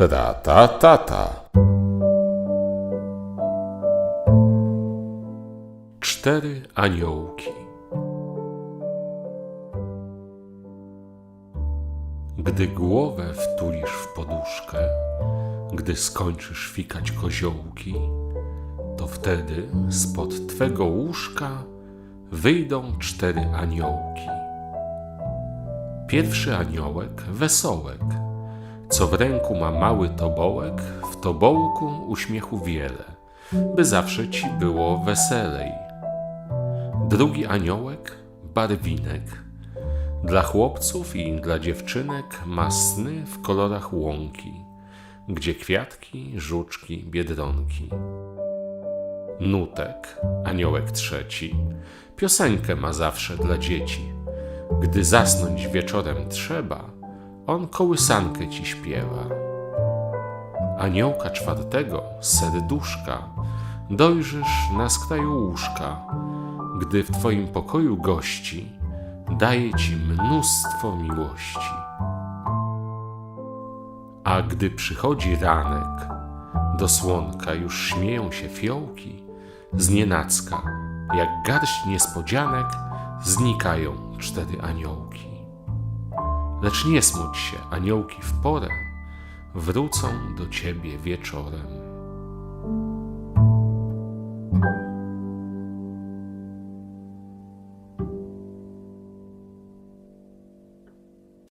Ta ta ta ta. Cztery aniołki. Gdy głowę wtulisz w poduszkę, gdy skończysz fikać koziołki, to wtedy spod twego łóżka wyjdą cztery aniołki. Pierwszy aniołek wesołek, co w ręku ma mały tobołek, w tobołku uśmiechu wiele, by zawsze ci było weselej. Drugi aniołek barwinek, dla chłopców i dla dziewczynek ma sny w kolorach łąki, gdzie kwiatki, żuczki, biedronki. Nutek, aniołek trzeci, piosenkę ma zawsze dla dzieci. Gdy zasnąć wieczorem trzeba, on kołysankę ci śpiewa. Aniołka czwartego, serduszka, dojrzysz na skraju łóżka, gdy w twoim pokoju gości daje ci mnóstwo miłości. A gdy przychodzi ranek, do słonka już śmieją się fiołki, znienacka, jak garść niespodzianek, znikają cztery aniołki. Lecz nie smuć się, aniołki w porę wrócą do ciebie wieczorem.